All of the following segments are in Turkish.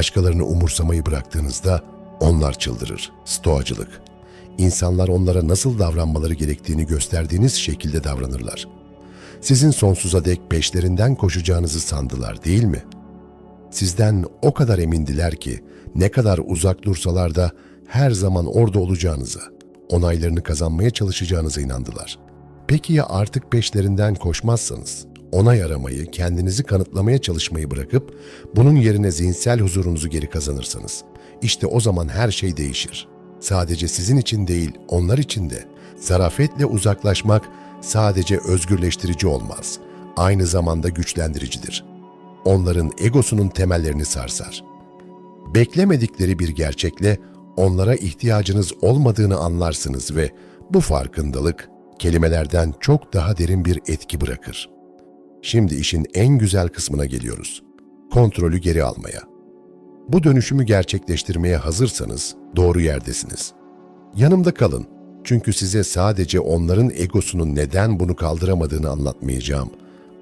Başkalarını umursamayı bıraktığınızda onlar çıldırır. Stoacılık. İnsanlar onlara nasıl davranmaları gerektiğini gösterdiğiniz şekilde davranırlar. Sizin sonsuza dek peşlerinden koşacağınızı sandılar değil mi? Sizden o kadar emindiler ki ne kadar uzak dursalar da her zaman orada olacağınıza, onaylarını kazanmaya çalışacağınıza inandılar. Peki ya artık peşlerinden koşmazsanız, onay aramayı, kendinizi kanıtlamaya çalışmayı bırakıp bunun yerine zihinsel huzurunuzu geri kazanırsanız, işte o zaman her şey değişir. Sadece sizin için değil, onlar için de zarafetle uzaklaşmak sadece özgürleştirici olmaz, aynı zamanda güçlendiricidir. Onların egosunun temellerini sarsar. Beklemedikleri bir gerçekle onlara ihtiyacınız olmadığını anlarsınız ve bu farkındalık kelimelerden çok daha derin bir etki bırakır. Şimdi işin en güzel kısmına geliyoruz. Kontrolü geri almaya. Bu dönüşümü gerçekleştirmeye hazırsanız doğru yerdesiniz. Yanımda kalın. Çünkü size sadece onların egosunun neden bunu kaldıramadığını anlatmayacağım.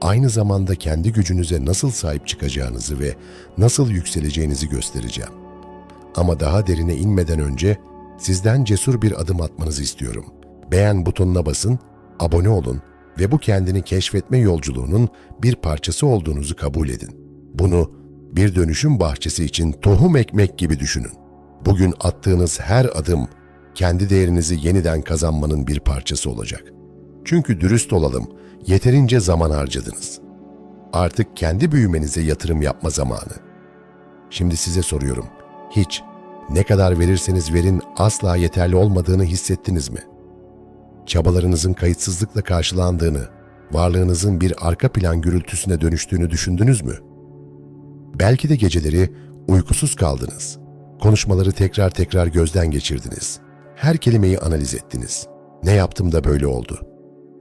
Aynı zamanda kendi gücünüze nasıl sahip çıkacağınızı ve nasıl yükseleceğinizi göstereceğim. Ama daha derine inmeden önce sizden cesur bir adım atmanızı istiyorum. Beğen butonuna basın, abone olun ve bu kendini keşfetme yolculuğunun bir parçası olduğunuzu kabul edin. Bunu bir dönüşüm bahçesi için tohum ekmek gibi düşünün. Bugün attığınız her adım kendi değerinizi yeniden kazanmanın bir parçası olacak. Çünkü dürüst olalım, yeterince zaman harcadınız. Artık kendi büyümenize yatırım yapma zamanı. Şimdi size soruyorum. Hiç ne kadar verirseniz verin asla yeterli olmadığını hissettiniz mi? Çabalarınızın kayıtsızlıkla karşılandığını, varlığınızın bir arka plan gürültüsüne dönüştüğünü düşündünüz mü? Belki de geceleri uykusuz kaldınız. Konuşmaları tekrar tekrar gözden geçirdiniz. Her kelimeyi analiz ettiniz. Ne yaptım da böyle oldu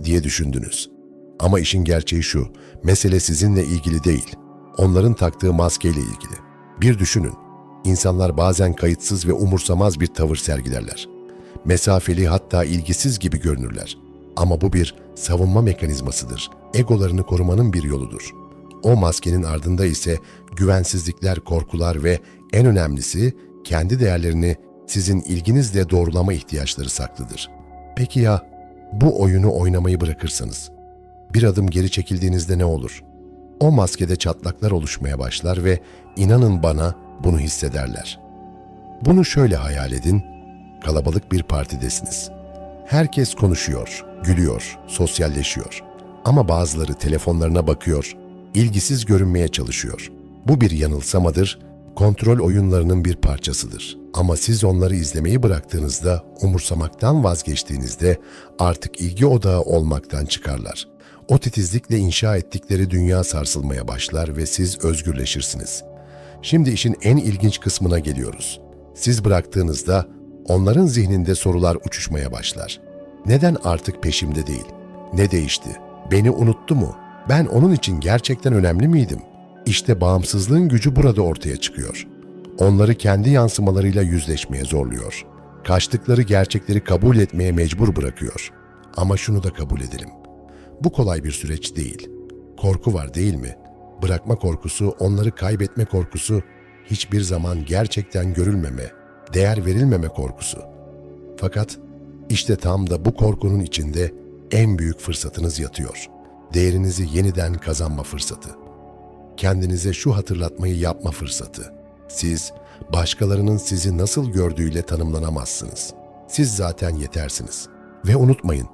diye düşündünüz. Ama işin gerçeği şu, mesele sizinle ilgili değil, onların taktığı maskeyle ilgili. Bir düşünün, insanlar bazen kayıtsız ve umursamaz bir tavır sergilerler. Mesafeli hatta ilgisiz gibi görünürler. Ama bu bir savunma mekanizmasıdır. Egolarını korumanın bir yoludur. O maskenin ardında ise güvensizlikler, korkular ve en önemlisi kendi değerlerini sizin ilginizle doğrulama ihtiyaçları saklıdır. Peki ya bu oyunu oynamayı bırakırsanız? Bir adım geri çekildiğinizde ne olur? O maskede çatlaklar oluşmaya başlar ve inanın bana bunu hissederler. Bunu şöyle hayal edin, kalabalık bir partidesiniz. Herkes konuşuyor, gülüyor, sosyalleşiyor. Ama bazıları telefonlarına bakıyor, ilgisiz görünmeye çalışıyor. Bu bir yanılsamadır, kontrol oyunlarının bir parçasıdır. Ama siz onları izlemeyi bıraktığınızda, umursamaktan vazgeçtiğinizde artık ilgi odağı olmaktan çıkarlar. O titizlikle inşa ettikleri dünya sarsılmaya başlar ve siz özgürleşirsiniz. Şimdi işin en ilginç kısmına geliyoruz. Siz bıraktığınızda onların zihninde sorular uçuşmaya başlar. Neden artık peşimde değil? Ne değişti? Beni unuttu mu? Ben onun için gerçekten önemli miydim? İşte bağımsızlığın gücü burada ortaya çıkıyor. Onları kendi yansımalarıyla yüzleşmeye zorluyor. Kaçtıkları gerçekleri kabul etmeye mecbur bırakıyor. Ama şunu da kabul edelim. Bu kolay bir süreç değil. Korku var değil mi? Bırakma korkusu, onları kaybetme korkusu, hiçbir zaman gerçekten görülmeme, değer verilmeme korkusu. Fakat işte tam da bu korkunun içinde en büyük fırsatınız yatıyor. Değerinizi yeniden kazanma fırsatı. Kendinize şu hatırlatmayı yapma fırsatı. Siz başkalarının sizi nasıl gördüğüyle tanımlanamazsınız. Siz zaten yetersiniz. Ve unutmayın,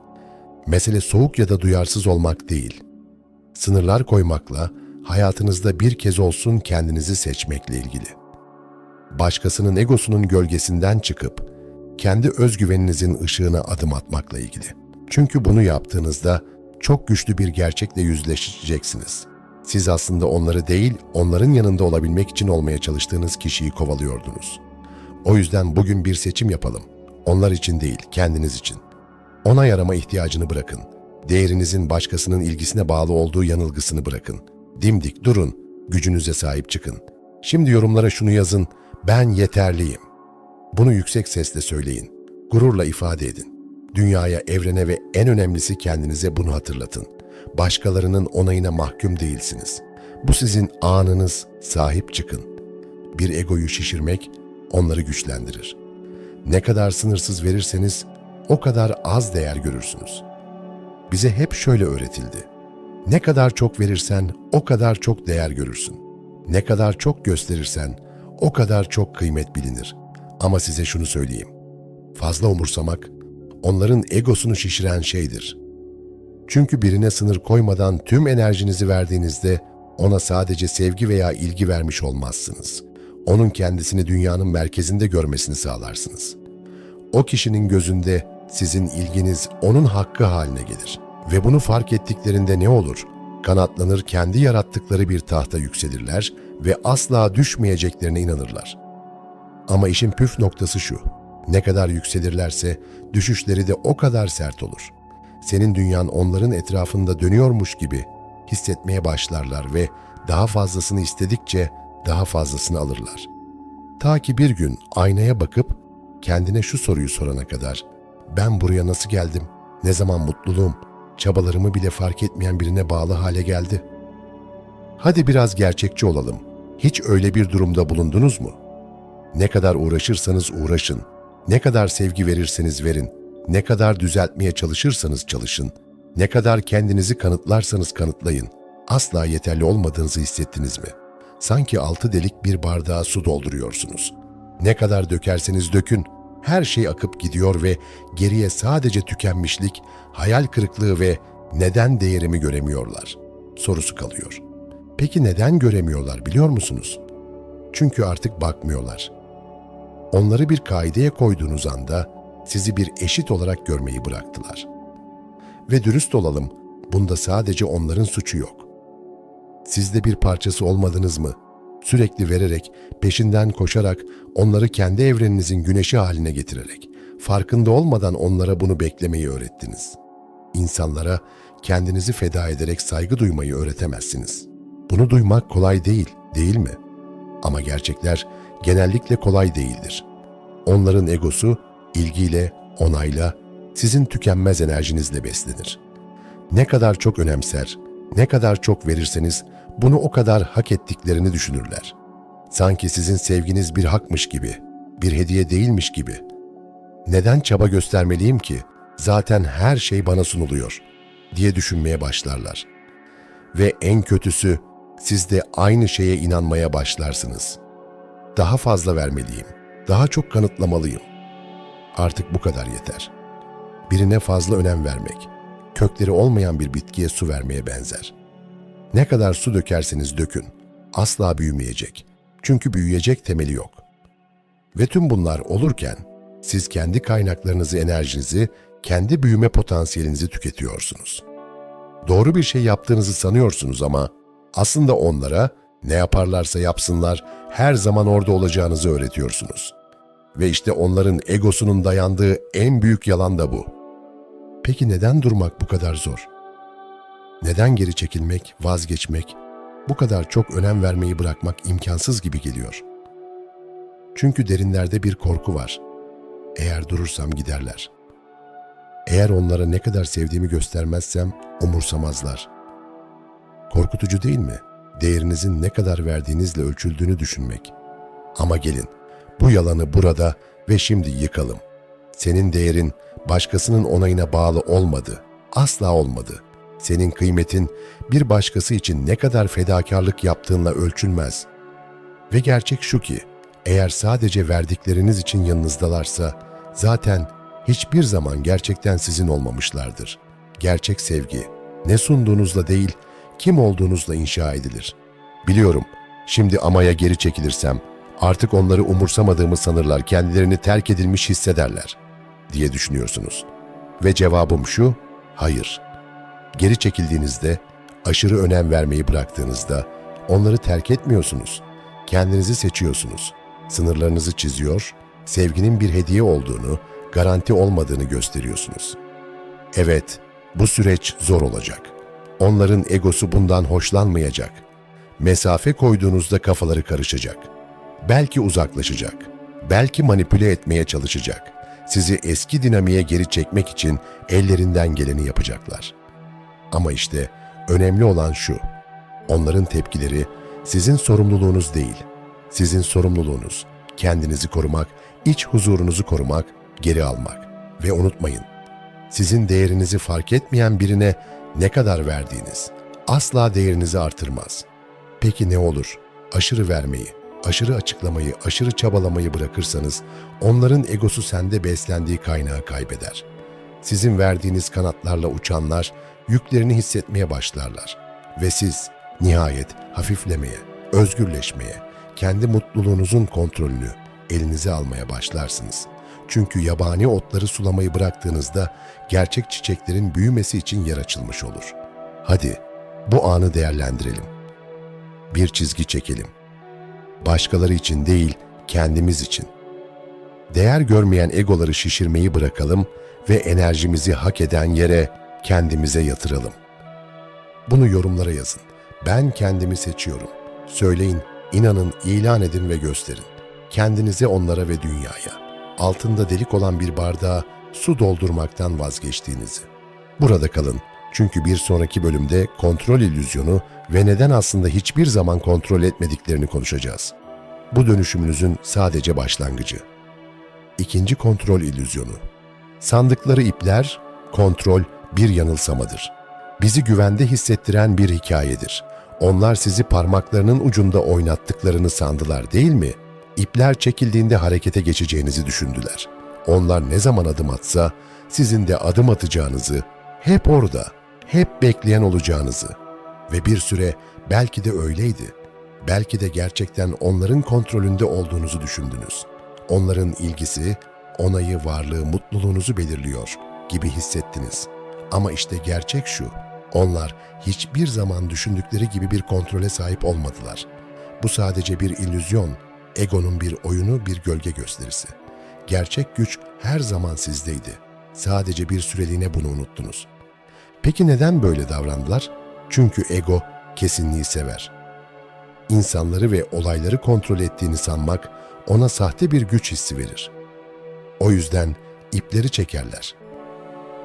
mesele soğuk ya da duyarsız olmak değil. Sınırlar koymakla, hayatınızda bir kez olsun kendinizi seçmekle ilgili. Başkasının egosunun gölgesinden çıkıp, kendi özgüveninizin ışığına adım atmakla ilgili. Çünkü bunu yaptığınızda çok güçlü bir gerçekle yüzleşeceksiniz. Siz aslında onları değil, onların yanında olabilmek için olmaya çalıştığınız kişiyi kovalıyordunuz. O yüzden bugün bir seçim yapalım. Onlar için değil, kendiniz için. Onay arama ihtiyacını bırakın. Değerinizin başkasının ilgisine bağlı olduğu yanılgısını bırakın. Dimdik durun, gücünüze sahip çıkın. Şimdi yorumlara şunu yazın, ben yeterliyim. Bunu yüksek sesle söyleyin. Gururla ifade edin. Dünyaya, evrene ve en önemlisi kendinize bunu hatırlatın. Başkalarının onayına mahkum değilsiniz. Bu sizin anınız, sahip çıkın. Bir egoyu şişirmek onları güçlendirir. Ne kadar sınırsız verirseniz o kadar az değer görürsünüz. Bize hep şöyle öğretildi. Ne kadar çok verirsen o kadar çok değer görürsün. Ne kadar çok gösterirsen o kadar çok kıymet bilinir. Ama size şunu söyleyeyim. Fazla umursamak onların egosunu şişiren şeydir. Çünkü birine sınır koymadan tüm enerjinizi verdiğinizde ona sadece sevgi veya ilgi vermiş olmazsınız. Onun kendisini dünyanın merkezinde görmesini sağlarsınız. O kişinin gözünde sizin ilginiz onun hakkı haline gelir. Ve bunu fark ettiklerinde ne olur? Kanatlanır kendi yarattıkları bir tahta yükselirler ve asla düşmeyeceklerine inanırlar. Ama işin püf noktası şu. Ne kadar yükselirlerse düşüşleri de o kadar sert olur. Senin dünyan onların etrafında dönüyormuş gibi hissetmeye başlarlar ve daha fazlasını istedikçe daha fazlasını alırlar. Ta ki bir gün aynaya bakıp kendine şu soruyu sorana kadar ben buraya nasıl geldim? Ne zaman mutluluğum, çabalarımı bile fark etmeyen birine bağlı hale geldi? Hadi biraz gerçekçi olalım. Hiç öyle bir durumda bulundunuz mu? Ne kadar uğraşırsanız uğraşın, ne kadar sevgi verirseniz verin, ne kadar düzeltmeye çalışırsanız çalışın, ne kadar kendinizi kanıtlarsanız kanıtlayın. Asla yeterli olmadığınızı hissettiniz mi? Sanki altı delik bir bardağa su dolduruyorsunuz. Ne kadar dökerseniz dökün, her şey akıp gidiyor ve geriye sadece tükenmişlik, hayal kırıklığı ve neden değerimi göremiyorlar sorusu kalıyor. Peki neden göremiyorlar biliyor musunuz? Çünkü artık bakmıyorlar. Onları bir kaideye koyduğunuz anda sizi bir eşit olarak görmeyi bıraktılar. Ve dürüst olalım, bunda sadece onların suçu yok. Siz de bir parçası olmadınız mı? Sürekli vererek, peşinden koşarak, onları kendi evreninizin güneşi haline getirerek, farkında olmadan onlara bunu beklemeyi öğrettiniz. İnsanlara kendinizi feda ederek saygı duymayı öğretemezsiniz. Bunu duymak kolay değil, değil mi? Ama gerçekler genellikle kolay değildir. Onların egosu ilgiyle, onayla, sizin tükenmez enerjinizle beslenir. Ne kadar çok önemser, ne kadar çok verirseniz bunu o kadar hak ettiklerini düşünürler. Sanki sizin sevginiz bir hakmış gibi, bir hediye değilmiş gibi. Neden çaba göstermeliyim ki? Zaten her şey bana sunuluyor diye düşünmeye başlarlar. Ve en kötüsü siz de aynı şeye inanmaya başlarsınız. Daha fazla vermeliyim, daha çok kanıtlamalıyım. Artık bu kadar yeter. Birine fazla önem vermek, kökleri olmayan bir bitkiye su vermeye benzer. Ne kadar su dökerseniz dökün, asla büyümeyecek. Çünkü büyüyecek temeli yok. Ve tüm bunlar olurken siz kendi kaynaklarınızı, enerjinizi, kendi büyüme potansiyelinizi tüketiyorsunuz. Doğru bir şey yaptığınızı sanıyorsunuz ama aslında onlara ne yaparlarsa yapsınlar her zaman orada olacağınızı öğretiyorsunuz. Ve işte onların egosunun dayandığı en büyük yalan da bu. Peki neden durmak bu kadar zor? Neden geri çekilmek, vazgeçmek, bu kadar çok önem vermeyi bırakmak imkansız gibi geliyor? Çünkü derinlerde bir korku var. Eğer durursam giderler. Eğer onlara ne kadar sevdiğimi göstermezsem umursamazlar. Korkutucu değil mi? Değerinizin ne kadar verdiğinizle ölçüldüğünü düşünmek. Ama gelin, bu yalanı burada ve şimdi yıkalım. Senin değerin başkasının onayına bağlı olmadı. Asla olmadı. Senin kıymetin bir başkası için ne kadar fedakarlık yaptığınla ölçülmez. Ve gerçek şu ki, eğer sadece verdikleriniz için yanınızdalarsa, zaten hiçbir zaman gerçekten sizin olmamışlardır. Gerçek sevgi, ne sunduğunuzla değil, kim olduğunuzla inşa edilir. Biliyorum, şimdi amaya geri çekilirsem, artık onları umursamadığımı sanırlar, kendilerini terk edilmiş hissederler diye düşünüyorsunuz. Ve cevabım şu, hayır. Geri çekildiğinizde, aşırı önem vermeyi bıraktığınızda onları terk etmiyorsunuz. Kendinizi seçiyorsunuz. Sınırlarınızı çiziyor, sevginin bir hediye olduğunu, garanti olmadığını gösteriyorsunuz. Evet, bu süreç zor olacak. Onların egosu bundan hoşlanmayacak. Mesafe koyduğunuzda kafaları karışacak. Belki uzaklaşacak. Belki manipüle etmeye çalışacak. Sizi eski dinamiğe geri çekmek için ellerinden geleni yapacaklar. Ama işte önemli olan şu. Onların tepkileri sizin sorumluluğunuz değil. Sizin sorumluluğunuz kendinizi korumak, iç huzurunuzu korumak, geri almak. Ve unutmayın, sizin değerinizi fark etmeyen birine ne kadar verdiğiniz asla değerinizi artırmaz. Peki ne olur? Aşırı vermeyi, aşırı açıklamayı, aşırı çabalamayı bırakırsanız onların egosu sende beslendiği kaynağı kaybeder. Sizin verdiğiniz kanatlarla uçanlar yüklerini hissetmeye başlarlar ve siz nihayet hafiflemeye, özgürleşmeye, kendi mutluluğunuzun kontrolünü elinize almaya başlarsınız. Çünkü yabani otları sulamayı bıraktığınızda gerçek çiçeklerin büyümesi için yer açılmış olur. Hadi bu anı değerlendirelim. Bir çizgi çekelim. Başkaları için değil, kendimiz için. Değer görmeyen egoları şişirmeyi bırakalım ve enerjimizi hak eden yere kendimize yatıralım. Bunu yorumlara yazın. Ben kendimi seçiyorum. Söyleyin, inanın, ilan edin ve gösterin. Kendinize onlara ve dünyaya. Altında delik olan bir bardağa su doldurmaktan vazgeçtiğinizi. Burada kalın. Çünkü bir sonraki bölümde kontrol illüzyonu ve neden aslında hiçbir zaman kontrol etmediklerini konuşacağız. Bu dönüşümünüzün sadece başlangıcı. İkinci kontrol illüzyonu. Sandıkları ipler, kontrol bir yanılsamadır. Bizi güvende hissettiren bir hikayedir. Onlar sizi parmaklarının ucunda oynattıklarını sandılar değil mi? İpler çekildiğinde harekete geçeceğinizi düşündüler. Onlar ne zaman adım atsa sizin de adım atacağınızı, hep orada, hep bekleyen olacağınızı ve bir süre belki de öyleydi. Belki de gerçekten onların kontrolünde olduğunuzu düşündünüz. Onların ilgisi, onayı, varlığı, mutluluğunuzu belirliyor gibi hissettiniz. Ama işte gerçek şu, onlar hiçbir zaman düşündükleri gibi bir kontrole sahip olmadılar. Bu sadece bir illüzyon, egonun bir oyunu, bir gölge gösterisi. Gerçek güç her zaman sizdeydi. Sadece bir süreliğine bunu unuttunuz. Peki neden böyle davrandılar? Çünkü ego kesinliği sever. İnsanları ve olayları kontrol ettiğini sanmak ona sahte bir güç hissi verir. O yüzden ipleri çekerler.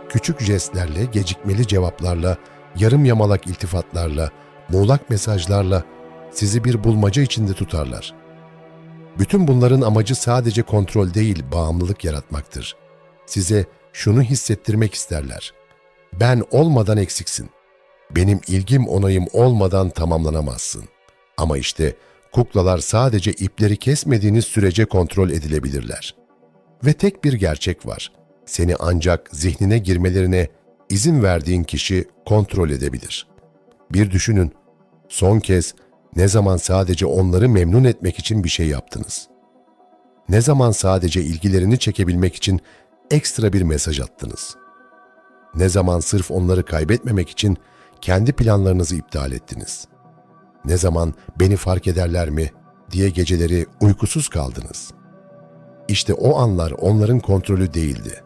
Küçük jestlerle, gecikmeli cevaplarla, yarım yamalak iltifatlarla, muğlak mesajlarla sizi bir bulmaca içinde tutarlar. Bütün bunların amacı sadece kontrol değil, bağımlılık yaratmaktır. Size şunu hissettirmek isterler. Ben olmadan eksiksin. Benim ilgim onayım olmadan tamamlanamazsın. Ama işte kuklalar sadece ipleri kesmediğiniz sürece kontrol edilebilirler. Ve tek bir gerçek var. Seni ancak zihnine girmelerine izin verdiğin kişi kontrol edebilir. Bir düşünün. Son kez ne zaman sadece onları memnun etmek için bir şey yaptınız? Ne zaman sadece ilgilerini çekebilmek için ekstra bir mesaj attınız? Ne zaman sırf onları kaybetmemek için kendi planlarınızı iptal ettiniz? Ne zaman beni fark ederler mi diye geceleri uykusuz kaldınız? İşte o anlar onların kontrolü değildi.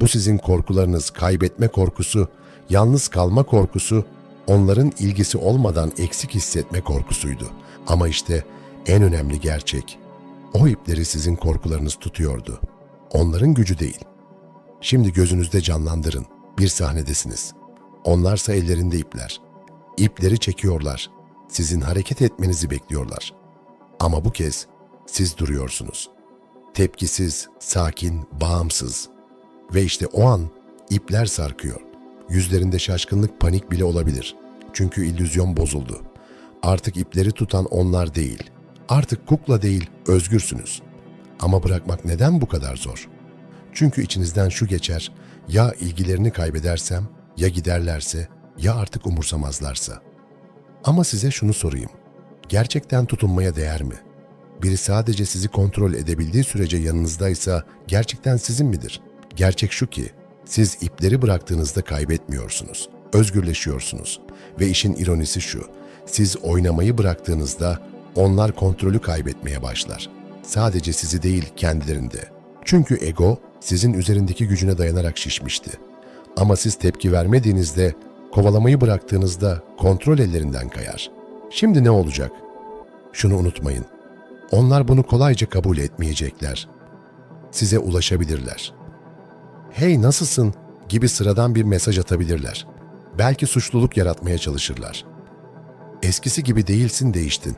Bu sizin korkularınız, kaybetme korkusu, yalnız kalma korkusu, onların ilgisi olmadan eksik hissetme korkusuydu. Ama işte en önemli gerçek, o ipleri sizin korkularınız tutuyordu. Onların gücü değil. Şimdi gözünüzde canlandırın. Bir sahnedesiniz. Onlarsa ellerinde ipler. İpleri çekiyorlar. Sizin hareket etmenizi bekliyorlar. Ama bu kez siz duruyorsunuz. Tepkisiz, sakin, bağımsız. Ve işte o an ipler sarkıyor. Yüzlerinde şaşkınlık, panik bile olabilir. Çünkü illüzyon bozuldu. Artık ipleri tutan onlar değil. Artık kukla değil, özgürsünüz. Ama bırakmak neden bu kadar zor? Çünkü içinizden şu geçer, ya ilgilerini kaybedersem, ya giderlerse, ya artık umursamazlarsa. Ama size şunu sorayım. Gerçekten tutunmaya değer mi? Biri sadece sizi kontrol edebildiği sürece yanınızdaysa gerçekten sizin midir? Gerçek şu ki siz ipleri bıraktığınızda kaybetmiyorsunuz. Özgürleşiyorsunuz. Ve işin ironisi şu. Siz oynamayı bıraktığınızda onlar kontrolü kaybetmeye başlar. Sadece sizi değil kendilerinde. Çünkü ego sizin üzerindeki gücüne dayanarak şişmişti. Ama siz tepki vermediğinizde, kovalamayı bıraktığınızda kontrol ellerinden kayar. Şimdi ne olacak? Şunu unutmayın. Onlar bunu kolayca kabul etmeyecekler. Size ulaşabilirler. Hey nasılsın gibi sıradan bir mesaj atabilirler. Belki suçluluk yaratmaya çalışırlar. Eskisi gibi değilsin değiştin.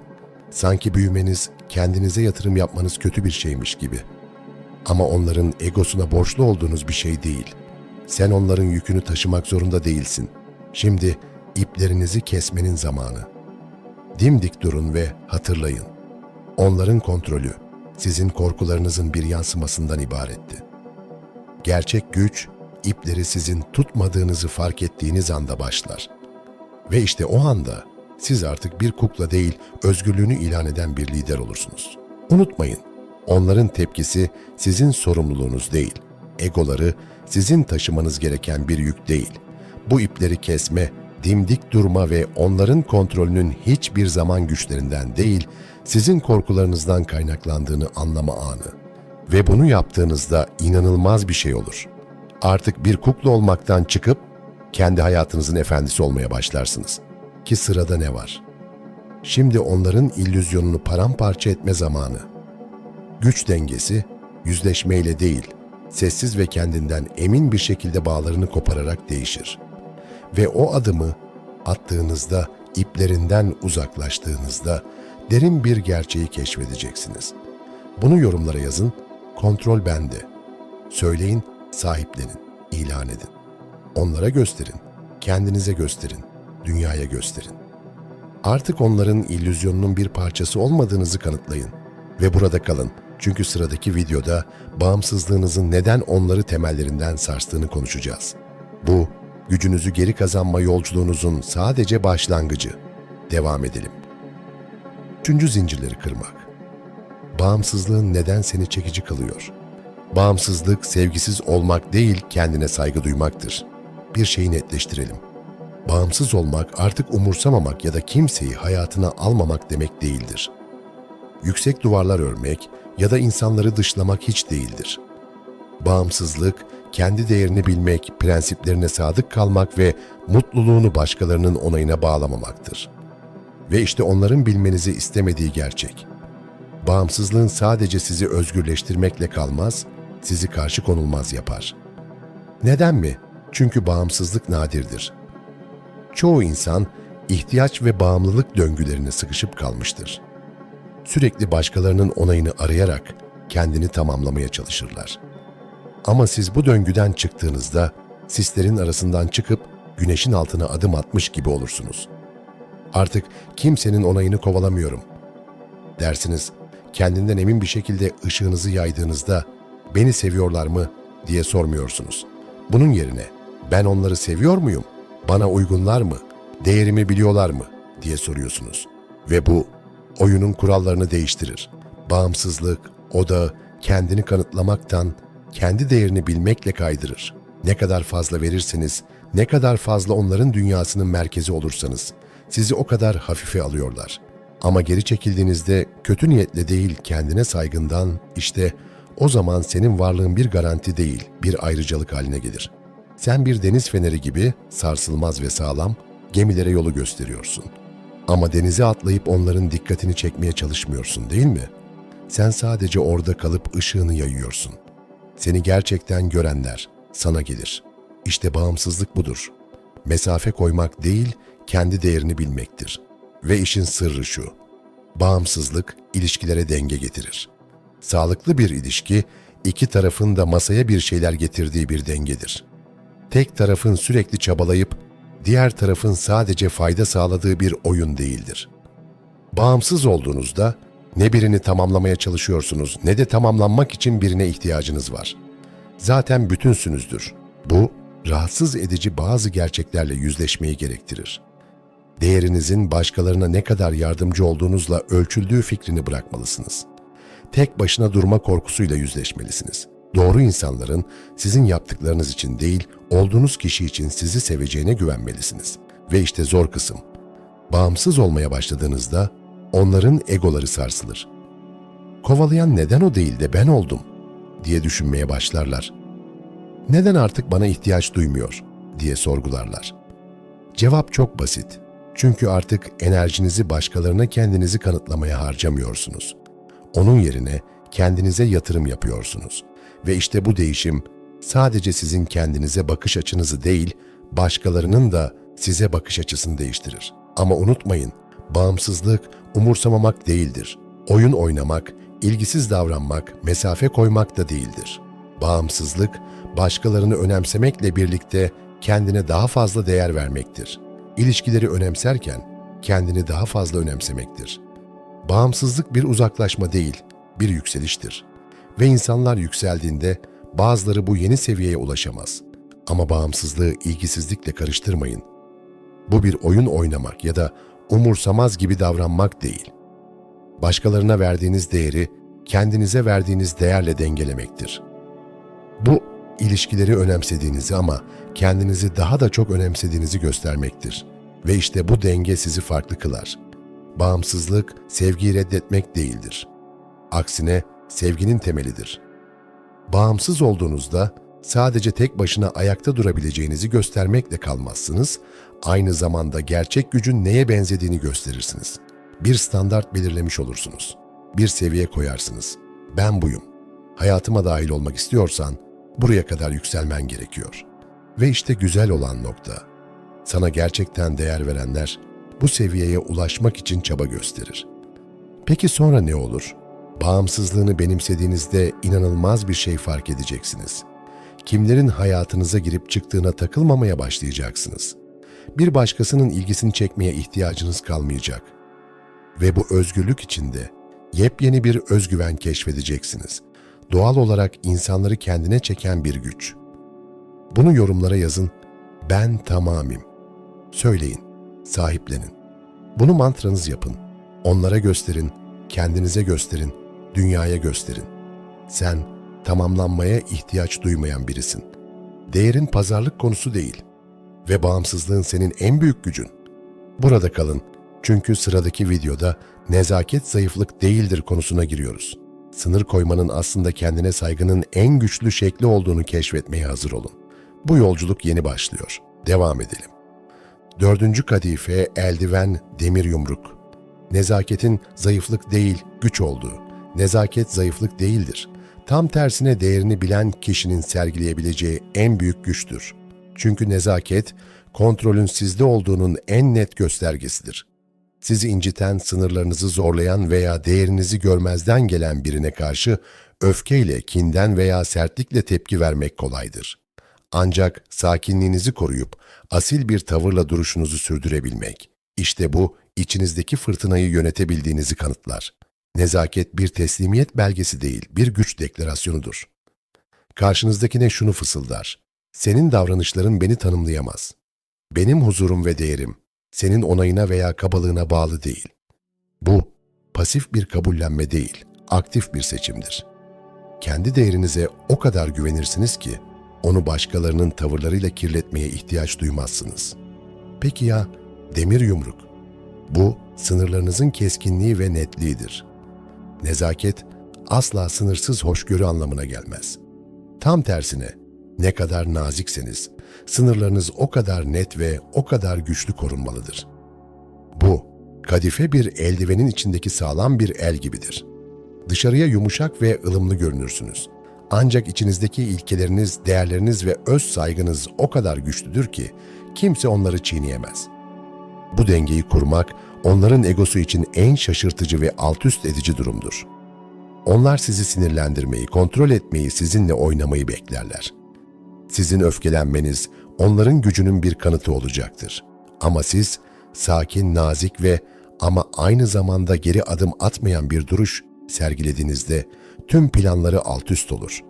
Sanki büyümeniz, kendinize yatırım yapmanız kötü bir şeymiş gibi. Ama onların egosuna borçlu olduğunuz bir şey değil. Sen onların yükünü taşımak zorunda değilsin. Şimdi iplerinizi kesmenin zamanı. Dimdik durun ve hatırlayın. Onların kontrolü sizin korkularınızın bir yansımasından ibaretti. Gerçek güç, ipleri sizin tutmadığınızı fark ettiğiniz anda başlar. Ve işte o anda siz artık bir kukla değil, özgürlüğünü ilan eden bir lider olursunuz. Unutmayın, onların tepkisi sizin sorumluluğunuz değil. Egoları sizin taşımanız gereken bir yük değil. Bu ipleri kesme, dimdik durma ve onların kontrolünün hiçbir zaman güçlerinden değil, sizin korkularınızdan kaynaklandığını anlama anı. Ve bunu yaptığınızda inanılmaz bir şey olur. Artık bir kukla olmaktan çıkıp kendi hayatınızın efendisi olmaya başlarsınız. Ki sırada ne var? Şimdi onların illüzyonunu paramparça etme zamanı. Güç dengesi yüzleşmeyle değil, sessiz ve kendinden emin bir şekilde bağlarını kopararak değişir. Ve o adımı attığınızda, iplerinden uzaklaştığınızda derin bir gerçeği keşfedeceksiniz. Bunu yorumlara yazın, kontrol bende. Söyleyin, sahiplenin, ilan edin. Onlara gösterin, kendinize gösterin, dünyaya gösterin. Artık onların illüzyonunun bir parçası olmadığınızı kanıtlayın ve burada kalın. Çünkü sıradaki videoda bağımsızlığınızın neden onları temellerinden sarstığını konuşacağız. Bu, gücünüzü geri kazanma yolculuğunuzun sadece başlangıcı. Devam edelim. Üçüncü zincirleri kırmak. Bağımsızlığın neden seni çekici kılıyor? Bağımsızlık sevgisiz olmak değil, kendine saygı duymaktır. Bir şeyi netleştirelim. Bağımsız olmak artık umursamamak ya da kimseyi hayatına almamak demek değildir. Yüksek duvarlar örmek ya da insanları dışlamak hiç değildir. Bağımsızlık, kendi değerini bilmek, prensiplerine sadık kalmak ve mutluluğunu başkalarının onayına bağlamamaktır. Ve işte onların bilmenizi istemediği gerçek. Bağımsızlığın sadece sizi özgürleştirmekle kalmaz, sizi karşı konulmaz yapar. Neden mi? Çünkü bağımsızlık nadirdir. Çoğu insan ihtiyaç ve bağımlılık döngülerine sıkışıp kalmıştır. Sürekli başkalarının onayını arayarak kendini tamamlamaya çalışırlar. Ama siz bu döngüden çıktığınızda sislerin arasından çıkıp güneşin altına adım atmış gibi olursunuz. Artık kimsenin onayını kovalamıyorum. Dersiniz, kendinden emin bir şekilde ışığınızı yaydığınızda beni seviyorlar mı diye sormuyorsunuz. Bunun yerine ben onları seviyor muyum? Bana uygunlar mı? Değerimi biliyorlar mı? diye soruyorsunuz. Ve bu oyunun kurallarını değiştirir. Bağımsızlık, odağı kendini kanıtlamaktan kendi değerini bilmekle kaydırır. Ne kadar fazla verirseniz, ne kadar fazla onların dünyasının merkezi olursanız, sizi o kadar hafife alıyorlar. Ama geri çekildiğinizde kötü niyetle değil kendine saygından işte o zaman senin varlığın bir garanti değil, bir ayrıcalık haline gelir. Sen bir deniz feneri gibi sarsılmaz ve sağlam gemilere yolu gösteriyorsun. Ama denize atlayıp onların dikkatini çekmeye çalışmıyorsun değil mi? Sen sadece orada kalıp ışığını yayıyorsun. Seni gerçekten görenler sana gelir. İşte bağımsızlık budur. Mesafe koymak değil, kendi değerini bilmektir. Ve işin sırrı şu. Bağımsızlık ilişkilere denge getirir. Sağlıklı bir ilişki, iki tarafın da masaya bir şeyler getirdiği bir dengedir. Tek tarafın sürekli çabalayıp, diğer tarafın sadece fayda sağladığı bir oyun değildir. Bağımsız olduğunuzda ne birini tamamlamaya çalışıyorsunuz ne de tamamlanmak için birine ihtiyacınız var. Zaten bütünsünüzdür. Bu, rahatsız edici bazı gerçeklerle yüzleşmeyi gerektirir. Değerinizin başkalarına ne kadar yardımcı olduğunuzla ölçüldüğü fikrini bırakmalısınız. Tek başına durma korkusuyla yüzleşmelisiniz. Doğru insanların sizin yaptıklarınız için değil, olduğunuz kişi için sizi seveceğine güvenmelisiniz. Ve işte zor kısım. Bağımsız olmaya başladığınızda onların egoları sarsılır. Kovalayan neden o değil de ben oldum diye düşünmeye başlarlar. Neden artık bana ihtiyaç duymuyor diye sorgularlar. Cevap çok basit. Çünkü artık enerjinizi başkalarına kendinizi kanıtlamaya harcamıyorsunuz. Onun yerine kendinize yatırım yapıyorsunuz. Ve işte bu değişim sadece sizin kendinize bakış açınızı değil, başkalarının da size bakış açısını değiştirir. Ama unutmayın, bağımsızlık umursamamak değildir. Oyun oynamak, ilgisiz davranmak, mesafe koymak da değildir. Bağımsızlık, başkalarını önemsemekle birlikte kendine daha fazla değer vermektir. İlişkileri önemserken kendini daha fazla önemsemektir. Bağımsızlık bir uzaklaşma değil, bir yükseliştir. Ve insanlar yükseldiğinde bazıları bu yeni seviyeye ulaşamaz. Ama bağımsızlığı ilgisizlikle karıştırmayın. Bu bir oyun oynamak ya da umursamaz gibi davranmak değil. Başkalarına verdiğiniz değeri kendinize verdiğiniz değerle dengelemektir. Bu ilişkileri önemsediğinizi ama kendinizi daha da çok önemsediğinizi göstermektir. Ve işte bu denge sizi farklı kılar. Bağımsızlık sevgiyi reddetmek değildir. Aksine sevginin temelidir. Bağımsız olduğunuzda sadece tek başına ayakta durabileceğinizi göstermekle kalmazsınız, aynı zamanda gerçek gücün neye benzediğini gösterirsiniz. Bir standart belirlemiş olursunuz. Bir seviye koyarsınız. Ben buyum. Hayatıma dahil olmak istiyorsan buraya kadar yükselmen gerekiyor. Ve işte güzel olan nokta. Sana gerçekten değer verenler bu seviyeye ulaşmak için çaba gösterir. Peki sonra ne olur? Bağımsızlığını benimsediğinizde inanılmaz bir şey fark edeceksiniz. Kimlerin hayatınıza girip çıktığına takılmamaya başlayacaksınız. Bir başkasının ilgisini çekmeye ihtiyacınız kalmayacak. Ve bu özgürlük içinde yepyeni bir özgüven keşfedeceksiniz. Doğal olarak insanları kendine çeken bir güç. Bunu yorumlara yazın. Ben tamamım. Söyleyin, sahiplenin. Bunu mantranız yapın. Onlara gösterin, kendinize gösterin, dünyaya gösterin. Sen tamamlanmaya ihtiyaç duymayan birisin. Değerin pazarlık konusu değil ve bağımsızlığın senin en büyük gücün. Burada kalın çünkü sıradaki videoda nezaket zayıflık değildir konusuna giriyoruz. Sınır koymanın aslında kendine saygının en güçlü şekli olduğunu keşfetmeye hazır olun. Bu yolculuk yeni başlıyor. Devam edelim. Dördüncü kadife eldiven, demir yumruk. Nezaketin zayıflık değil, güç olduğu. Nezaket zayıflık değildir. Tam tersine değerini bilen kişinin sergileyebileceği en büyük güçtür. Çünkü nezaket, kontrolün sizde olduğunun en net göstergesidir. Sizi inciten, sınırlarınızı zorlayan veya değerinizi görmezden gelen birine karşı öfkeyle, kinden veya sertlikle tepki vermek kolaydır. Ancak sakinliğinizi koruyup asil bir tavırla duruşunuzu sürdürebilmek, işte bu içinizdeki fırtınayı yönetebildiğinizi kanıtlar. Nezaket bir teslimiyet belgesi değil, bir güç deklarasyonudur. Karşınızdakine şunu fısıldar. Senin davranışların beni tanımlayamaz. Benim huzurum ve değerim senin onayına veya kabalığına bağlı değil. Bu pasif bir kabullenme değil, aktif bir seçimdir. Kendi değerinize o kadar güvenirsiniz ki onu başkalarının tavırlarıyla kirletmeye ihtiyaç duymazsınız. Peki ya demir yumruk? Bu sınırlarınızın keskinliği ve netliğidir. Nezaket asla sınırsız hoşgörü anlamına gelmez. Tam tersine ne kadar nazikseniz sınırlarınız o kadar net ve o kadar güçlü korunmalıdır. Bu kadife bir eldivenin içindeki sağlam bir el gibidir. Dışarıya yumuşak ve ılımlı görünürsünüz. Ancak içinizdeki ilkeleriniz, değerleriniz ve öz saygınız o kadar güçlüdür ki kimse onları çiğneyemez. Bu dengeyi kurmak onların egosu için en şaşırtıcı ve altüst edici durumdur. Onlar sizi sinirlendirmeyi, kontrol etmeyi, sizinle oynamayı beklerler. Sizin öfkelenmeniz onların gücünün bir kanıtı olacaktır. Ama siz sakin, nazik ve ama aynı zamanda geri adım atmayan bir duruş sergilediğinizde tüm planları alt üst olur.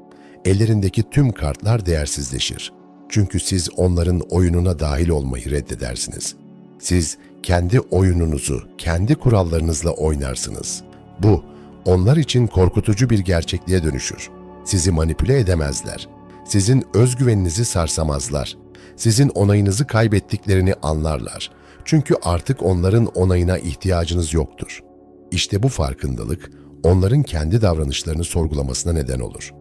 Ellerindeki tüm kartlar değersizleşir. Çünkü siz onların oyununa dahil olmayı reddedersiniz. Siz kendi oyununuzu, kendi kurallarınızla oynarsınız. Bu, onlar için korkutucu bir gerçekliğe dönüşür. Sizi manipüle edemezler. Sizin özgüveninizi sarsamazlar. Sizin onayınızı kaybettiklerini anlarlar. Çünkü artık onların onayına ihtiyacınız yoktur. İşte bu farkındalık onların kendi davranışlarını sorgulamasına neden olur.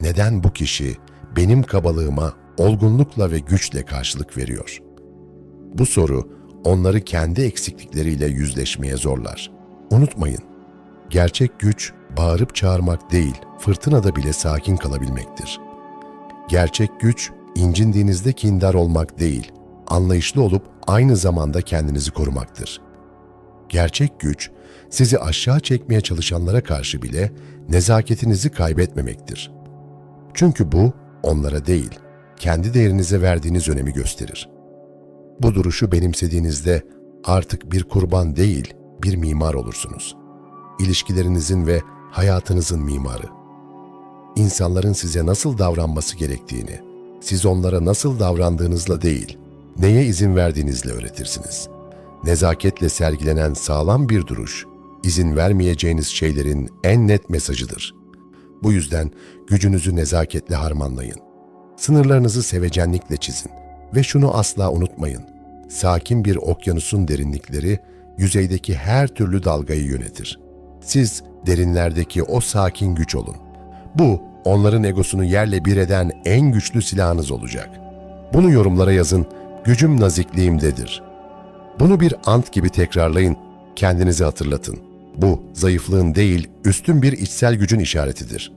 Neden bu kişi benim kabalığıma olgunlukla ve güçle karşılık veriyor? Bu soru onları kendi eksiklikleriyle yüzleşmeye zorlar. Unutmayın, gerçek güç bağırıp çağırmak değil, fırtınada bile sakin kalabilmektir. Gerçek güç incindiğinizde kindar olmak değil, anlayışlı olup aynı zamanda kendinizi korumaktır. Gerçek güç, sizi aşağı çekmeye çalışanlara karşı bile nezaketinizi kaybetmemektir. Çünkü bu onlara değil, kendi değerinize verdiğiniz önemi gösterir. Bu duruşu benimsediğinizde artık bir kurban değil, bir mimar olursunuz. İlişkilerinizin ve hayatınızın mimarı. İnsanların size nasıl davranması gerektiğini, siz onlara nasıl davrandığınızla değil, neye izin verdiğinizle öğretirsiniz. Nezaketle sergilenen sağlam bir duruş, izin vermeyeceğiniz şeylerin en net mesajıdır. Bu yüzden gücünüzü nezaketle harmanlayın. Sınırlarınızı sevecenlikle çizin ve şunu asla unutmayın. Sakin bir okyanusun derinlikleri yüzeydeki her türlü dalgayı yönetir. Siz derinlerdeki o sakin güç olun. Bu onların egosunu yerle bir eden en güçlü silahınız olacak. Bunu yorumlara yazın. Gücüm nazikliğimdedir. Bunu bir ant gibi tekrarlayın. Kendinizi hatırlatın. Bu zayıflığın değil, üstün bir içsel gücün işaretidir.